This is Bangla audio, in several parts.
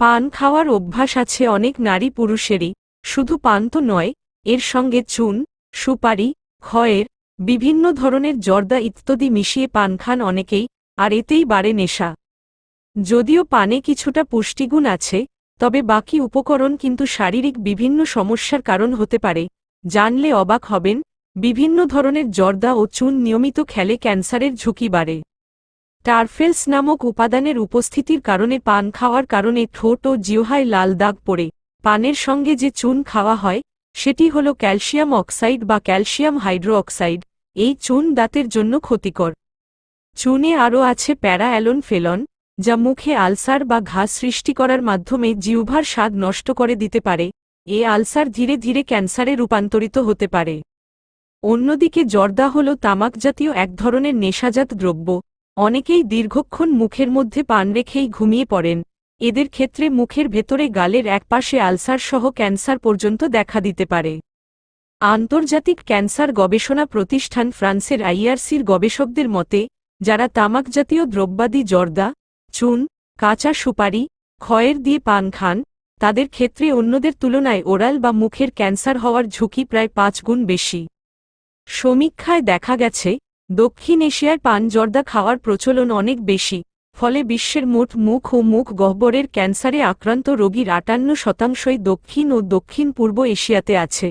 পান খাওয়ার অভ্যাস আছে অনেক নারী পুরুষেরই। শুধু পান তো নয়, এর সঙ্গে চুন, সুপারি, খয়ের, বিভিন্ন ধরনের জর্দা ইত্যাদি মিশিয়ে পান খান অনেকেই, আর এতেই বাড়ে নেশা। যদিও পানে কিছুটা পুষ্টিগুণ আছে, তবে বাকি উপকরণ কিন্তু শারীরিক বিভিন্ন সমস্যার কারণ হতে পারে। জানলে অবাক হবেন, বিভিন্ন ধরনের জর্দা ও চুন নিয়মিত খেলে ক্যান্সারের ঝুঁকি বাড়ে। টারফেলস নামক উপাদানের উপস্থিতির কারণে পান খাওয়ার কারণে ঠোঁট ও জিহ্বায় লাল দাগ পড়ে। পানের সঙ্গে যে চুন খাওয়া হয়, সেটি হল ক্যালসিয়াম অক্সাইড বা ক্যালসিয়াম হাইড্রোঅক্সাইড এই চুন দাঁতের জন্য ক্ষতিকর। চুনে আরও আছে প্যারা অ্যালোন ফেলন যা মুখে আলসার বা ঘা সৃষ্টি করার মাধ্যমে জিহ্বার স্বাদ নষ্ট করে দিতে পারে। এ আলসার ধীরে ধীরে ক্যান্সারে রূপান্তরিত হতে পারে। অন্যদিকে জর্দা হল তামাক জাতীয় এক ধরনের নেশাজাত দ্রব্য। অনেকেই দীর্ঘক্ষণ মুখের মধ্যে পান রেখেই ঘুমিয়ে পড়েন। এদের ক্ষেত্রে মুখের ভেতরে গালের একপাশে আলসার সহ ক্যান্সার পর্যন্ত দেখা দিতে পারে। আন্তর্জাতিক ক্যান্সার গবেষণা প্রতিষ্ঠান ফ্রান্সের আইআরসির গবেষকদের মতে, যারা তামাকজাতীয় দ্রব্যাদি জর্দা, চুন, কাঁচা সুপারি, ক্ষয়ের দিয়ে পান খান, তাদের ক্ষেত্রে অন্যদের তুলনায় ওরাল বা মুখের ক্যান্সার হওয়ার ঝুঁকি প্রায় পাঁচ গুণ বেশি। সমীক্ষায় দেখা গেছে দক্ষিণ এশিয়ার পান জর্দা খাওয়ার প্রচলন অনেক বেশি, ফলে বিশ্বের মোট মুখ ও মুখ গহ্বরের ক্যান্সারে আক্রান্ত রোগীর আটান্ন শতাংশই দক্ষিণ ও দক্ষিণ পূর্ব এশিয়াতে আছে।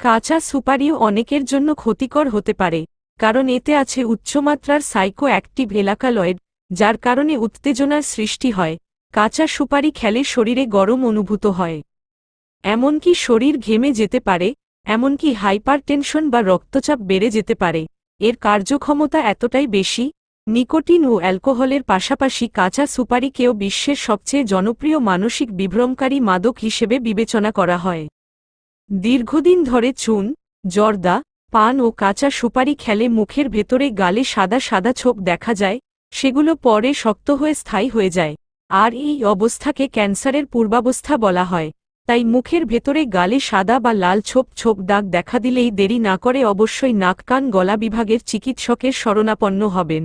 কাঁচা সুপারিও অনেকের জন্য ক্ষতিকর হতে পারে, কারণ এতে আছে উচ্চমাত্রার সাইকো অ্যাক্টিভ এলাকালয়েড, যার কারণে উত্তেজনার সৃষ্টি হয়, কাঁচা সুপারি খেলে শরীরে গরম অনুভূত হয়। এমনকি শরীর ঘেমে যেতে পারে, এমনকি হাইপারটেনশন বা রক্তচাপ বেড়ে যেতে পারে। এর কার্যক্ষমতা এতটাই বেশি? নিকোটিন ও অ্যালকোহলের পাশাপাশি কাঁচা সুপারিকেও বিশ্বের সবচেয়ে জনপ্রিয় মানসিক বিভ্রমকারী মাদক হিসেবে বিবেচনা করা হয়। দীর্ঘদিন ধরে চুন, জর্দা, পান ও কাঁচা সুপারি খেলে মুখের ভেতরে গালে সাদা সাদা ছোপ দেখা যায়, সেগুলো পরে শক্ত হয়ে স্থায়ী হয়ে যায়। আর এই অবস্থাকে ক্যান্সারের পূর্বাবস্থা বলা হয়। তাই মুখের ভেতরে গালে সাদা বা লাল ছোপ ছোপ দাগ দেখা দিলেই দেরি না করে অবশ্যই নাক কান গলা বিভাগের চিকিৎসকের শরণাপন্ন হবেন।